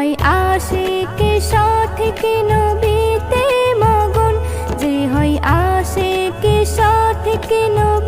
হয় আশিকে সঠিক নবীতে মগন? যে হয় আশিকে সঠিক নবী?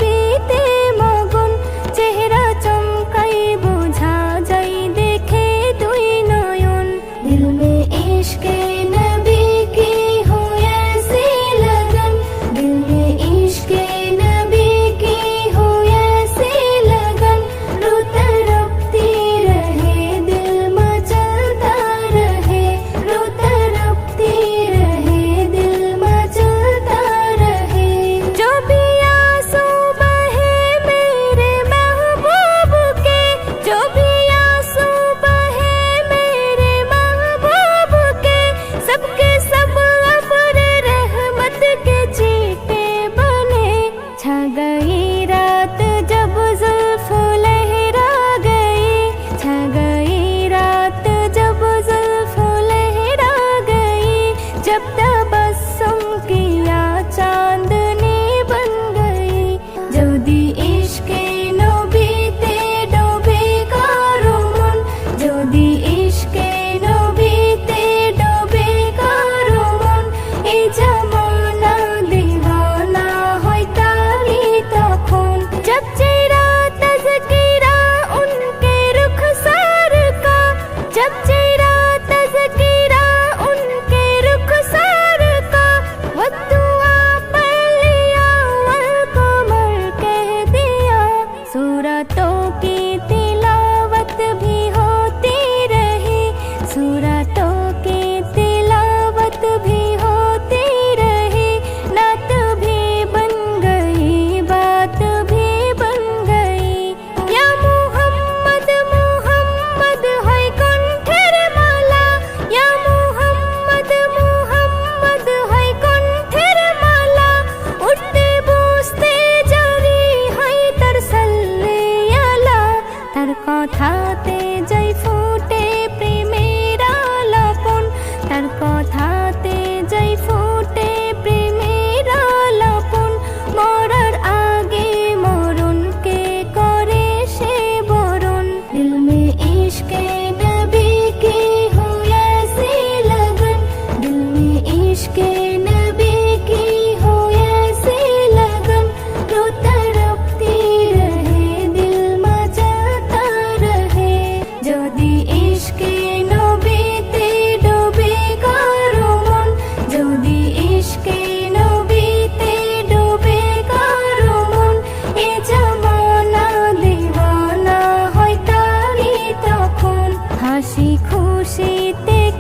খুশিতে